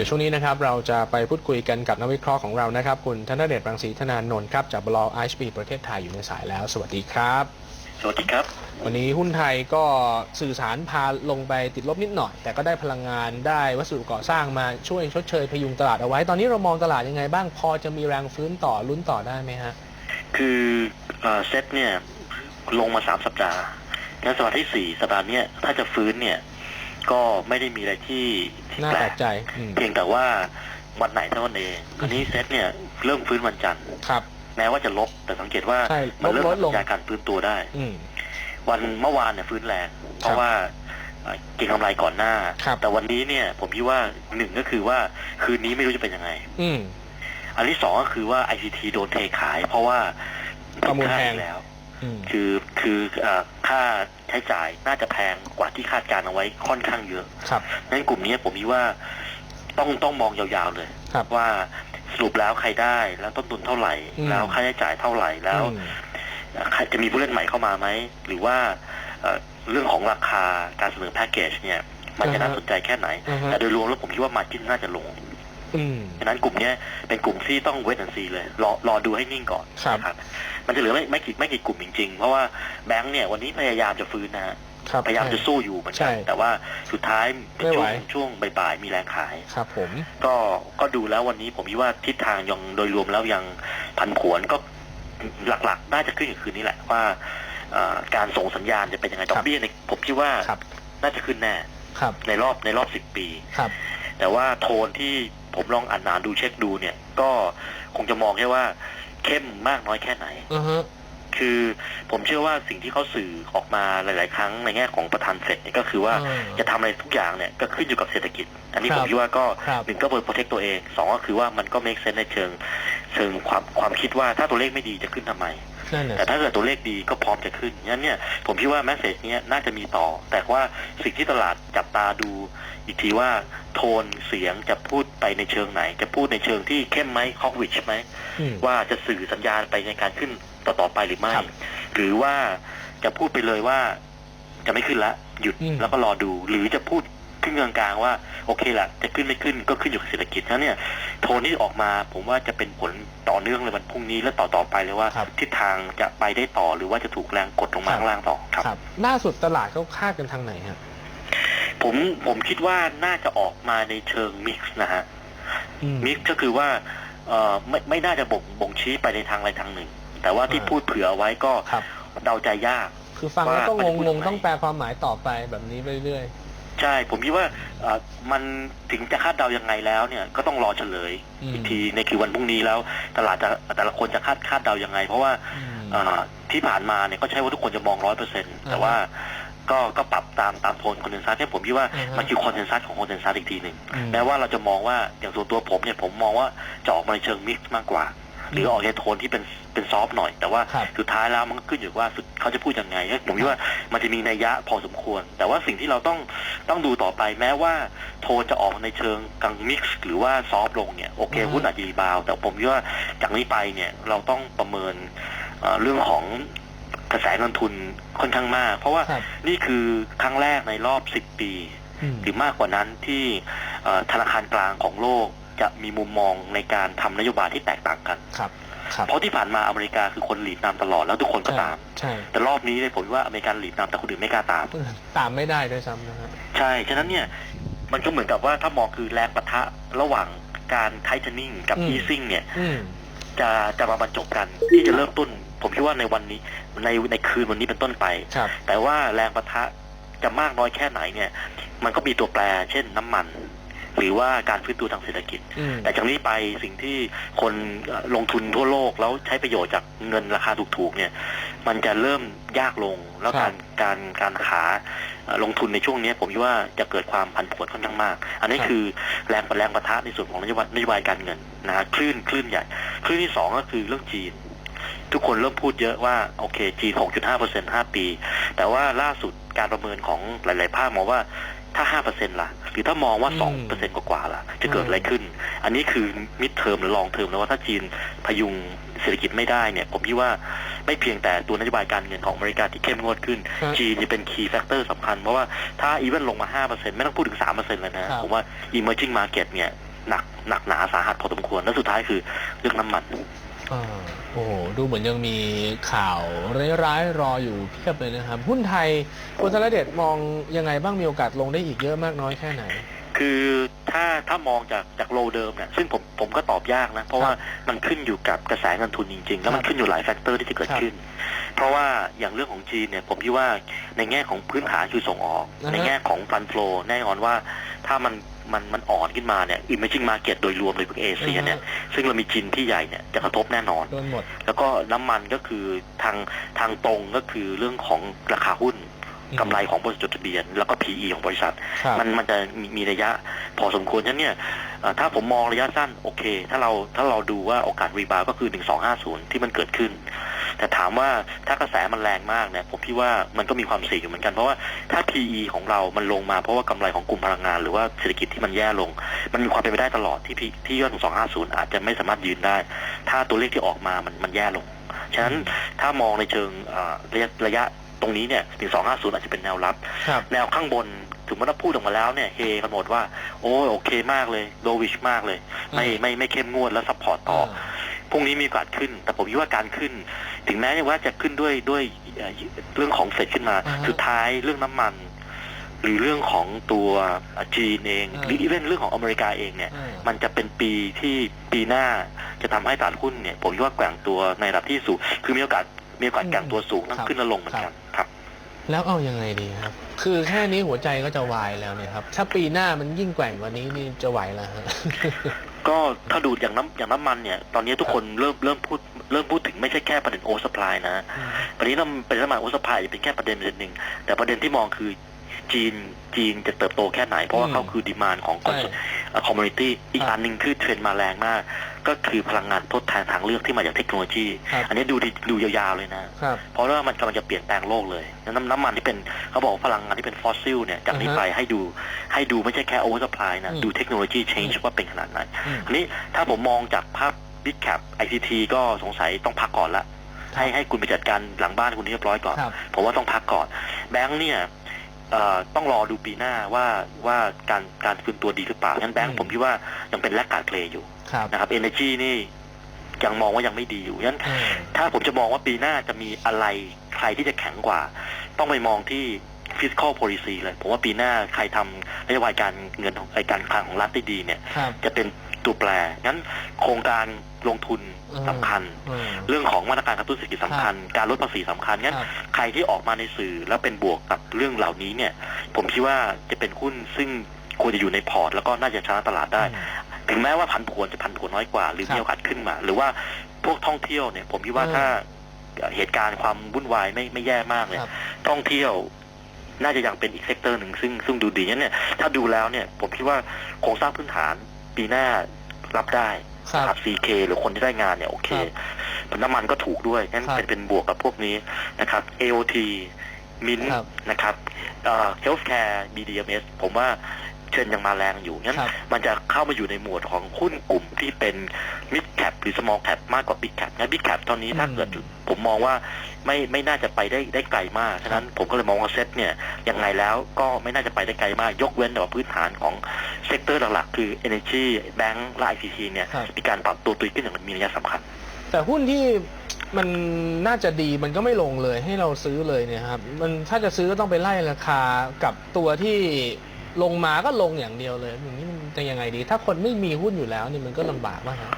ดี๋ยวช่วงนี้นะครับเราจะไปพูดคุยกันกับนักวิเคราะห์ของเรานะครับ คุณธนเดชรังสีธนานนท์ครับจากบลไอชบีประเทศไทยอยู่ในสายแล้ว สวัสดีครับ สวัสดีครับ วันนี้หุ้นไทยก็สื่อสารพาลงไปติดลบนิดหน่อย แต่ก็ได้พลังงานได้วัสดุก่อสร้างมาช่วยชดเชยพยุงตลาดเอาไว้ ตอนนี้เรามองตลาดยังไงบ้างพอจะมีแรงฟื้นต่อลุ้นต่อได้ไหมฮะคือเอ่อเซตเนี่ยลงมาสามสัปดาห์งั้นสัปดาห์ที่สี่สัปดาห์เนี้ยถ้าจะฟื้นเนี่ย ก็ไม่ได้มีอะไรที่ที่น่าแปลแปลกกใจอืมเพียงแต่ว่าวันไหนเท่านั้นเองอันนี้เซตเนี่ยเริ่มฟื้นวันจันทร์ ครับ แม้ว่าจะลบแต่สังเกตว่าใช่มันเริ่มลดลง สัญญาณการฟื้นตัวได้ อืม วันเมื่อวานเนี่ยฟื้นแรง เพราะว่าเอ่อเก็งกำไรก่อนหน้า ครับ แต่วันนี้เนี่ยผมคิดว่าหนึ่งก็คือว่าคืนนี้ไม่รู้จะเป็นยังไง อืม อันที่สองก็คือว่า ICT โดนเทขาย เพราะว่าประมูลแพงผิดคาดอีกแล้ว อืม คือคือเอ่อค่า ใช้จ่ายน่าจะแพงกว่าที่คาดการณ์เอาไว้ค่อนข้างเยอะครับงั้นกลุ่มนี้ผมคิดว่าต้องต้องมองยาวๆเลยครับว่าสรุปแล้วใครได้แล้วต้นทุนเท่าไหร่อืมแล้วค่าใช้จ่ายเท่าไหร่แล้วอืมใครจะมีผู้เล่นใหม่เข้ามาไหมหรือว่าเอ่อเรื่องของราคาการเสนอแพ็กเกจเนี่ยมันจะน่าสนใจแค่ไหนอือฮะแต่โดยรวมแล้วผมคิดว่ามาจิ้นน่าจะลง อืมฉะนั้นกลุ่มเนี้ยเป็นกลุ่มที่ต้องเวทแอนซีเลย รอรอดูให้นิ่งก่อนครับนะครับมันจะเหลือไม่ไม่กี่ไม่กี่กลุ่มจริงๆ เพราะว่าแบงค์เนี่ยวันนี้พยายามจะฟื้นนะฮะครับพยายามจะสู้อยู่เหมือนกันใช่แต่ว่าสุดท้ายเป็นไม่ช่ไหววงช่วงบ่ายๆมีแรงขายครับ ผมก็ก็ดูแล้ววันนี้ผมคิดว่าทิศทางยังโดยรวมแล้วยังพันผวนก็หลักๆ น่าจะขึ้นกับคืนนี้แหละว่าเอ่อการส่งสัญญาณจะเป็นยังไงดอกเบี้ยในผมคิดว่าครับน่าจะขึ้นแน่ครับในรอบในรอบสิบปีครับแต่ว่าโทนที่ ผมลองอ่านอ่านดูเช็คดูเนี่ย ก็คงจะมองแค่ว่าเข้มมากน้อยแค่ไหน อือฮะคือผมเชื่อว่าสิ่งที่เขาสื่อออกมาหลาย ๆ ครั้งในแง่ของประธานเฟดเนี่ยก็คือว่าอ่าจะทำอะไรทุกอย่างเนี่ยก็ขึ้นอยู่กับเศรษฐกิจ อันนี้ครัผบ มคิดว่าก็ครับ หนึ่งก็เปิดโปรเทคตัวเองสองก็คือว่ามันก็ make sense ในเชิงเชิงความความคิดว่าถ้าตัวเลขไม่ดีจะขึ้นทำไมนั่น แหละแต่ถ้าเกิดตัวเลขดีก็พร้อมจะขึ้นงั้นเนี่ยผมคิดว่าแมสเซจเนี้ยน่าจะมีต่อ แต่ว่าสิ่งที่ตลาดจับตาดูอีกทีว่าโทนเสียงจะพูดไปในเชิงไหน จะพูดในเชิงที่เข้มไหมคอกวิชไหมอืมว่าจะสื่อสัญญาณไปในการขึ้นต่อๆไปหรือไม่ครับหรือว่าจะพูดไปเลยว่าจะไม่ขึ้นละหยุดอืมแล้วก็รอดู หรือจะพูด ขึ้นกลางๆว่าโอเคละจะขึ้นไม่ขึ้นก็ขึ้นอยู่กับเศรษฐกิจนั้นเนี่ยโทนที่ออกมาผมว่าจะเป็นผลต่อเนื่องเลยวันพรุ่งนี้และต่อๆไปเลยว่าครับทิศทางจะไปได้ต่อหรือว่าจะถูกแรงกดลงมาครับข้างล่างต่อครับครับล่าสุดตลาดเขาคาดกันทางไหนฮะผมผมคิดว่าน่าจะออกมาในเชิงมิกซ์นะฮะอืมมิกซ์ก็คือว่าเอ่อไม่ไม่น่าจะบ่งบ่งชี้ไปในทางใดทางหนึ่ง แต่ว่าที่อ่าพูดเผื่อเอาไว้ก็ครับเดาใจยาก คือฟังแล้วก็ว่ามันจะพูดงงทำไมๆต้องแปลความหมายต่อไปแบบนี้ไปเรื่อย ใช่ ผมคิดว่าเอ่อมันถึงจะคาดเดายังไงแล้วเนี่ยก็ต้องรอเฉลยอืมอีกทีในคือวันพรุ่งนี้แล้ว ตลาดจะแต่ละคนจะคาดคาดเดายังไง เพราะว่าอืมเอ่อที่ผ่านมาเนี่ยก็ใช่ว่าทุกคนจะมองร้อยเปอร์เซ็นต์แต่ว่าก็ก็ปรับตามตามโทนคอนเทนซัสเนี่ยผมคิดว่าอ่าฮะมันคือคอนเทนซัสของคอนเทนซัสอีกทีหนึ่งอืมแม้ว่าเราจะมองว่าอย่างส่วนตัวผมเนี่ยผมมองว่าจะออกมาในเชิงมิกซ์มากกว่า หรือออกในโทนที่เป็นเป็นซอฟต์หน่อย แต่ว่าครับสุดท้ายแล้วมันก็ขึ้นอยู่ว่าสุดเขาจะพูดยังไงผมคิดว่ามันจะมีนัยยะพอสมควร แต่ว่าสิ่งที่เราต้องต้องดูต่อไปแม้ว่าโทนจะออกในเชิงกลางมิกซ์หรือว่าซอฟต์ลงเนี่ยโอเคอือฮึหุ้นอาจจะรีบาวด์แต่ผมคิดว่าจากนี้ไปเนี่ยเราต้องประเมินเอ่อเรื่องของกระแสเงินทุนค่อนข้างมาก เพราะว่าครับนี่คือครั้งแรกในรอบ 10 ปีอืมหรือมากกว่านั้นที่เอ่อธนาคารกลางของโลก จะมีมุมมองในการทำนโยบายที่แตกต่างกันครับครับเพราะที่ผ่านมาอเมริกาคือคนหลีดนำตลอดแล้วทุกคนก็ใช่ตามใช่แต่รอบนี้เนี่ยผมว่าอเมริกันหลีดนำแต่คนอื่นไม่กล้าตาม ตามไม่ได้ด้วยซ้ำนะฮะใช่ ฉะนั้นเนี่ยมันก็เหมือนกับว่าถ้ามองคือแรงปะทะระหว่างการไทเทนิ่งกับอืมอีซิ่งเนี่ยอืมจะจะมาบรรจบกันที่จะเริ่มต้น ผมคิดว่าในวันนี้ในในคืนวันนี้เป็นต้นไปครับแต่ว่าแรงปะทะจะมากน้อยแค่ไหนเนี่ย มันก็มีตัวแปร เช่นน้ำมัน หรือว่าการฟื้นตัวทางเศรษฐกิจอืมแต่จากนี้ไปสิ่งที่คนเอ่อลงทุนทั่วโลกแล้วใช้ประโยชน์จากเงินราคาถูกๆเนี่ย มันจะเริ่มยากลงแล้วครักาบรการการขาเอ่อลงทุนในช่วงนี้ผมคิดว่าจะเกิดความผันผวนค่อนข้างมาก อันนี้ครับคือแรงแรงประทะในส่วนของนโยบายนโยบายการเงินนะฮะคลื่นคลื่นใหญ่คลื่นที่สองก็คือเรื่องจีน ทุกคนเริ่มพูดเยอะว่าโอเคจีน 6.5เปอร์เซ็นต์5ปี แต่ว่าล่าสุดการประเมินของหลาย ๆ ภาคมองว่า ถ้า5%ล่ะ หรือถ้ามองว่าอืม2%กว่าๆล่ะ จะเกิดอะไรขึ้น อันนี้คือมิดเทอมหรือลองเทอมแล้วว่าถ้าจีนพยุงเศรษฐกิจไม่ได้เนี่ย ผมคิดว่าไม่เพียงแต่ตัวนโยบายการเงินของอเมริกาที่เข้มงวดขึ้นฮะจีนจะเป็นคีย์แฟกเตอร์สำคัญ เพราะว่าถ้าอีเวนลงมา 5%ไม่ต้องพูดถึง 3%เลยนะครับผมว่า emerging market เนี่ยหนักหนักหนาสาหัสพอสมควร แล้วสุดท้ายคือเรื่องน้ำมัน อ่าโอ้โหดูเหมือนยังมีข่าวร้ายๆรออยู่เพียบเลยนะครับ หุ้นไทยคุณธนเดชมองยังไงบ้างมีโอกาสลงได้อีกเยอะมากน้อยแค่ไหน คือถ้าถ้ามองจากจากโลเดิมเนี่ยซึ่งผมผมก็ตอบยากนะ เพราะว่ามันขึ้นอยู่กับกระแสเงินทุนจริง ๆ แล้วมันครับขึ้นอยู่หลายแฟกเตอร์ที่จะเกิดครับขึ้น เพราะว่าอย่างเรื่องของจีนเนี่ยผมคิดว่าในแง่ของพื้นฐานคือส่งออกอ่าฮะในแง่ของฟันฟลอแน่นอนว่าถ้ามัน มันมันอ่อนขึ้นมาเนี่ยอิมเมจิงมาเก็ตโดยรวมเลยพวกเอเชียเนี่ย ซึ่งเรามีจีนที่ใหญ่เนี่ยจะกระทบแน่นอน โดนหมด แล้วก็น้ำมันก็คือทางทางตรงก็คือเรื่องของราคาหุ้นอืมกำไรของบริษัทจดทะเบียน แล้วก็ PE ของบริษัท ครับ มันมันจะมีมีระยะพอสมควรฉะนั้นเนี่ยเอ่อถ้าผมมองระยะสั้นโอเค ถ้าเราถ้าเราดูว่าโอกาสรีบาวก็คือ 1250 ที่มันเกิดขึ้น แต่ถามว่าถ้ากระแสมันแรงมากเนี่ยผมคิดว่ามันก็มีความเสี่ยงอยู่เหมือนกัน เพราะว่าถ้า PE ของเรามันลงมาเพราะว่ากำไรของกลุ่มพลังงาน หรือว่าเศรษฐกิจที่มันแย่ลง มันมีความเป็นไปได้ตลอดที่ P- ที่ยอด1250 อาจจะไม่สามารถยืนได้ ถ้าตัวเลขที่ออกมามันมันแย่ลง ฉะนั้นถ้ามองในเชิงเอ่อระยะระยะตรงนี้เนี่ย1250 อาจจะเป็นแนวรับครับแนวข้างบนถึงแม้ว่าพูดออกมาแล้วเนี่ยเฮกันหมดว่า โอ้ยโอเคมากเลยโดวิชมากเลย ไม่อืมไม่ไม่เข้มงวดแล้วซัพพอร์ตต่ออ พรุ่งนี้มีโอกาสขึ้น แต่ผมคิดว่าการขึ้น ถึงแม้ว่าจะขึ้นด้วยด้วยเอ่อเรื่องของเฟดขึ้นมาอ่าฮะสุดท้ายเรื่องน้ำมัน หรือเรื่องของตัวจีนเองอ่าหรืออีเวนเรื่องของอเมริกาเองเนี่ยอ่ามันจะเป็นปีที่ปีหน้าจะทำให้ตลาดหุ้นเนี่ย ผมคิดว่าแกว่งตัวในระดับที่สูง คือมีโอกาสมีโอกาสแกว่งตัวสูงทั้งครับขึ้นและลงเหมือนกันครับแล้วเอายังไงดีครับ คือแค่นี้หัวใจก็จะวายแล้วเนี่ยครับ ถ้าปีหน้ามันยิ่งแกว่งกว่านี้นี่จะไหวแล้วฮะ ก็ถ้าดูอย่างน้ำอย่างน้ำมันเนี่ย ตอนนี้ทุกคนเริ่มเริ่มพูดเริ่มพูดถึงไม่ใช่แค่ประเด็นโอสปายนะประเด็นน้ำประเด็นน้ำมันโอสปายจะเป็นแค่ประเด็นประเด็นหนึ่งแต่ประเด็นที่มองคือจีนจีนจะเติบโตแค่ไหน เพราะว่าอืมเขาคือดีมานของใช่คอมมูนิตี้อีกครับอันหนึ่งคือเทรนด์มาแรงมาก ก็คือพลังงานทดแทนทางเลือกที่มาจากเทคโนโลยี ครับอันนี้ดูดีดูยาวๆเลยนะ ครับ เพราะว่ามันกำลังจะเปลี่ยนแปลงโลกเลยแล้วน้ำน้ำมันที่เป็นเขาบอกว่าพลังงานที่เป็นฟอสซิลเนี่ยจากนี้อ่าฮะไปให้ดูให้ดูไม่ใช่แค่โอเวอร์สปายนะอืม ดูเทคโนโลยี change ว่าเป็นขนาดไหนอืม อันนี้ถ้าผมมองจากภาพ Big Cap ICT ก็สงสัยต้องพักก่อนละให้ให้คุณไปจัดการหลังบ้านคุณให้เรียบร้อยก่อน ครับ ผมว่าต้องพักก่อน แบงค์เนี่ยเอ่อต้องรอดูปีหน้าว่าว่าการการฟื้นตัวดีหรือเปล่างั้นแบงค์อืมผมคิดว่ายังเป็นแลกการเพลย์อยู่ครับ นะครับ Energy นี่ยังมองว่ายังไม่ดีอยู่งั้นอืมถ้าผมจะมองว่าปีหน้าจะมีอะไรใครที่จะแข็งกว่า ต้องไปมองที่ fiscal policy เลย ผมว่าปีหน้าใครทำนโยบายการเงินของไอ้การคลังของรัฐได้ดีเนี่ยครับจะเป็นตัวแปร งั้นโครงการลงทุนอืมสำคัญอืมเรื่องของมาตรการกระตุ้นเศรษฐกิจสำคัญ การลดภาษีสำคัญ งั้นครับใครที่ออกมาในสื่อแล้วเป็นบวกกับเรื่องเหล่านี้เนี่ย ผมคิดว่าจะเป็นหุ้นซึ่งควรจะอยู่ในพอร์ต แล้วก็น่าจะชนะตลาดได้ ถึงแม้ว่าผันผวนจะผันผวนน้อยกว่า หรือครับมีโอกาสขึ้นมา หรือว่าพวกท่องเที่ยวเนี่ย ผมคิดว่าอืมถ้าเหตุการณ์ความวุ่นวายไม่ไม่แย่มากเนี่ยครับท่องเที่ยวน่าจะยังเป็นอีกเซกเตอร์หนึ่งซึ่งซึ่งดูดีงั้นเนี่ย ถ้าดูแล้วเนี่ย ผมคิดว่าโครงสร้างพื้นฐานปีหน้ารับได้ครับนะครับ CK หรือคนที่ได้งานเนี่ยโอเคครับน้ำมันก็ถูกด้วยงั้นครับเป็นเป็นบวกกับพวกนี้นะครับ AOT มินครับนะครับเอ่อ healthcare BDMs ผมว่าเทรนด์ยังมาแรงอยู่งั้นครับมันจะเข้ามาอยู่ในหมวดของหุ้นกลุ่มที่เป็น mid cap หรือ small cap มากกว่า big cap งั้น big cap ตอนนี้ถ้าอืมเกิดผมมองว่าไม่ไม่น่าจะไปได้ได้ไกลมาก ฉะนั้นผมก็เลยมองว่าเซ็ตเนี่ยยังไงแล้วก็ไม่น่าจะไปได้ไกลมาก ยกเว้นแต่ว่าพื้นฐานของเซกเตอร์หลักๆ คือ energy bank และ ICT เนี่ยครับมีการปรับตัวตัวขึ้นอย่างมีนัยสำคัญ แต่หุ้นที่มันน่าจะดีมันก็ไม่ลงเลยให้เราซื้อเลยเนี่ยครับ มันถ้าจะซื้อก็ต้องไปไล่ราคากับตัวที่ ลงมาก็ลงอย่างเดียวเลยอย่างนี้มันจะยังไงดี ถ้าคนไม่มีหุ้นอยู่แล้วนี่มันก็ลำบากมากครับ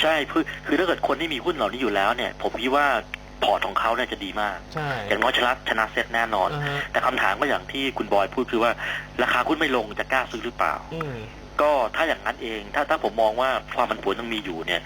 ใช่คือคือถ้าเกิดคนที่มีหุ้นเหล่านี้อยู่แล้วเนี่ย ผมคิดว่าพอร์ตของเขาเนี่ยจะดีมาก ใช่ อย่างน้อยชนะชนะเซ็ตแน่นอน อ่าฮะแต่คำถามก็อย่างที่คุณบอยพูดคือว่า ราคาหุ้นไม่ลงจะกล้าซื้อหรือเปล่า อืม ก็ถ้าอย่างนั้นเอง ถ้าถ้าผมมองว่าความผันผวนยังมีอยู่เนี่ย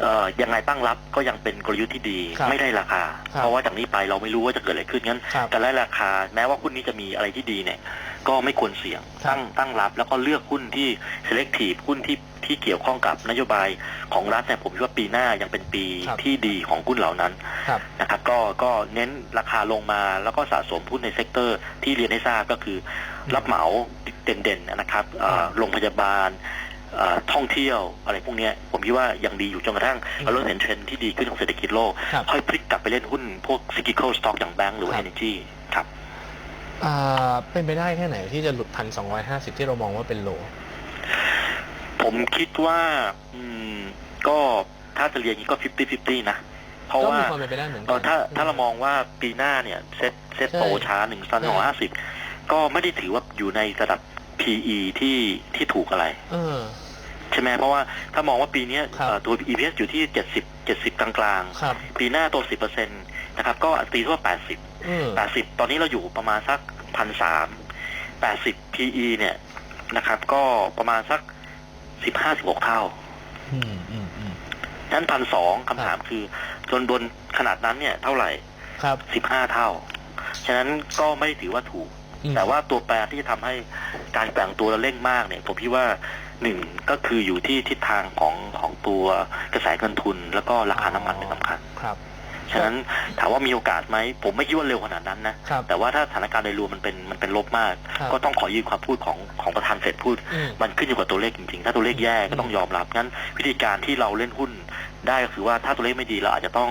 เอ่อยังไงตั้งรับก็ยังเป็นกลยุทธ์ที่ดี ครับไม่ได้ราคา ครับเพราะว่าจากนี้ไปเราไม่รู้ว่าจะเกิดอะไรขึ้นงั้นครับ การไล่ราคา แม้ว่าหุ้นนี้จะมีอะไรที่ดีเนี่ย ก็ไม่ควรเสี่ยงครับตั้งตั้งรับแล้วก็เลือกหุ้นที่ selective หุ้นที่ที่เกี่ยวข้องกับนโยบายของรัฐเนี่ยผมคิดว่าปีหน้ายังเป็นปีครับที่ดีของหุ้นเหล่านั้นครับนะครับก็ก็เน้นราคาลงมาแล้วก็สะสมหุ้นในเซกเตอร์ที่เรียนให้ทราบก็คือรับเหมาเด่นๆนะครับเอ่อโรงพยาบาลเอ่อท่องเที่ยวอะไรพวกเนี้ยผมคิดว่ายังดีอยู่จนกระทั่งเราเริ่มเห็นเทรนด์ที่ดีขึ้นของเศรษฐกิจโลกครับค่อยพลิกกลับไปเล่นหุ้นพวก cyclical stock อย่างแบงก์หรือว่าครับ energy ครับ อ่าเป็นไปได้แค่ไหนที่จะหลุดพันสองร้อยห้าสิบที่เรามองว่าเป็นโลผผมคิดว่า อืม ก็ถ้าจะเรียนอย่างนี้ก็50-50นะ เพราะก็ว่ามีความเป็นไปได้เหมือนเอกัอถ้าถ้าเรามองว่าปีหน้าเนี่ย เซ็ตเซ็ตใช่โตช้าหนึ่งซันใช่ของห้าสิบก็ไม่ได้ถือว่าอยู่ในระดับ PE ที่ที่ถูกอะไรเออใช่ไหมเพราะว่าถ้ามองว่าปีเนี้ยครับเอ่อตัว EPS อยู่ที่70 70กลางครับๆปีหน้าโต10เปอร์เซ็นต์นะครับ ก็ตีทั่ว 80เออ80ตอนนี้เราอยู่ประมาณสักพันสาม80 PE เนี่ยนะครับ ก็ประมาณสัก15-16เท่าอืมอืมอืมนั้นพันสองคำถามคือจนบนขนาดนั้นเนี่ยเท่าไหร่ครับสิบห้าเท่า ฉะนั้นก็ไม่ถือว่าถูกอืมแต่ว่าตัวแปรที่จะทำให้การแบ่งตัวเราเร่งมากเนี่ย ผมคิดว่าหนึ่งก็คืออยู่ที่ทิศทางของของตัวกระแสเงินทุน แล้วก็ราคาน้ำมันเป็นสำคัญครับ ฉะนั้นถามว่ามีโอกาสไหมผมไม่คิดว่าเร็วขนาดนั้นนะครับแต่ว่าถ้าสถานการณ์โดยรวมมันเป็นมันเป็นลบมากครับก็ต้องขอยืนความพูดของของประธานเฟดพูดอืมมันขึ้นอยู่กับตัวเลขจริงๆ ถ้าตัวเลขแย่ก็ต้องยอมรับงั้น วิธีการที่เราเล่นหุ้นได้ก็คือว่าถ้าตัวเลขไม่ดีเราอาจจะต้อง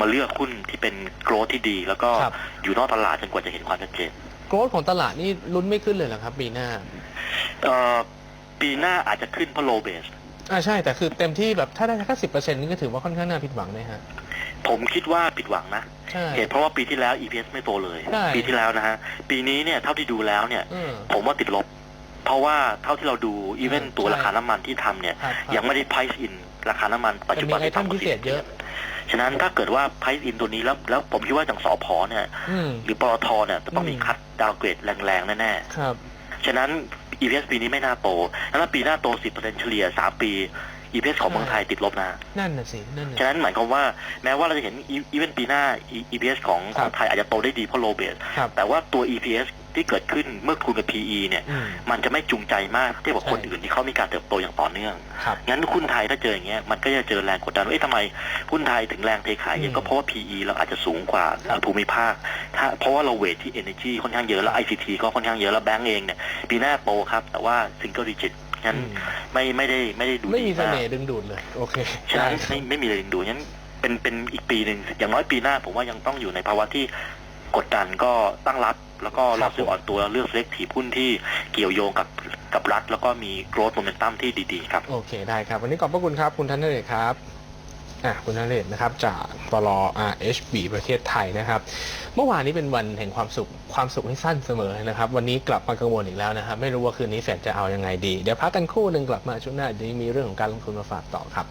มาเลือกหุ้นที่เป็นโกรธที่ดี แล้วก็ครับอยู่นอกตลาดจนกว่าจะเห็นความชัดเจนโกรธของตลาดนี่ลุ้นไม่ขึ้นเลยเหรอครับปีหน้าเอ่อปีหน้าอาจจะขึ้นเพราะโลเบสอ่าใช่แต่คือเต็มที่แบบถ้าได้แค่สิบเปอร์เซ็นต์นี่ก็ถือว่าค่อนข้างน่าผิดหวังเลยฮะ ผมคิดว่าผิดหวังนะ ใช่ เหตุเพราะว่าปีที่แล้ว EPS ไม่โตเลย ใช่ ปีที่แล้วนะฮะ ปีนี้เนี่ยเท่าที่ดูแล้วเนี่ยเออผมว่าติดลบ เพราะว่าเท่าที่เราดูอีเวนใช่ตัวราคาน้ำมันที่ทำเนี่ย ครับยังไม่ได้ price in ราคาน้ำมันปัจจุบันแต่มีไอเทมที่ต่ำกว่าพิเศษเยอะ40ฉะนั้นถ้าเกิดว่า price in ตัวนี้แล้วแล้วผมคิดว่าอย่างสอพอเนี่ย อืม หรือปตทเนี่ยจะต้องมีอืม คัดดาวเกรดแรงๆ แน่ครับ ๆ ฉะนั้น EPS ปีนี้ไม่น่าโตแล้วปีหน้าโต 10%เฉลี่ย 3 ปี EPS ของเมืองไทยติดลบนะนั่นน่ะสินั่นน่ะฉะนั้นหมายความว่าแม้ว่าเราจะเห็นอีเวนปีหน้า EPS ของคขรัอบงไทยอาจจะโตได้ดีเพราะโลเบสครับแต่ว่าตัว EPS ที่เกิดขึ้นเมื่อคูณกับ PE เนี่ยอืมมันจะไม่จูงใจมากเทียบกับใช่คนอื่นที่เขามีการเติบโตอย่างต่อเนื่องครับงั้นหุ้นไทยถ้าเจออย่างเงี้ยมันก็จะเจอแรงกดดันว่าเอ๊ะทำไมหุ้นไทยถึงแรงเทขายเยอือะมก็เพราะว่า PE เราอาจจะสูงกว่าครับภูมิภาค ถ้าเพราะว่าเราเวทที่ Energy ค่อนข้างเยอะแล้ว ICT ก็ค่อนข้างเยอะแล้วแบงก์เองเนี่ยปีหน้าโตครับ แต่ว่า Single Digit งั้นอืมไม่ไม่ได้ไม่ได้ดูไม่ดีมีเสมากน่ห์ดึงดูดเลย โอเคฉะนั้นได้ไม่ไม่มีอะไรดึงดูดงั้นเป็นเป็นอีกปีหนึ่งอย่างน้อยปีหน้าผมว่ายังต้องอยู่ในภาวะที่กดดันก็ตั้งรับ แล้วก็รอซื้ออ่อนตัวเลือกเล็กถีบหุ้นที่เกี่ยวโยงกับกับรัฐ แล้วก็มี growth momentum ที่ดีๆครับ โอเคได้ครับ วันนี้ขอบพระคุณครับ คุณธนเดชครับ อะคุณนเดชนะครับ จากตลอ RHB ประเทศไทยนะครับ เมื่อวานนี้เป็นวันแห่งความสุขความสุขให้สั้นเสมอนะครับ วันนี้กลับมากังวลอีกแล้วนะครับ ไม่รู้ว่าคืนนี้เฟนจะเอายังไงดี เดี๋ยวพักกันครู่หนึ่งกลับมาช่วงหน้าเดี๋ยวมีเรื่องของการลงทุนมาฝากต่อครับ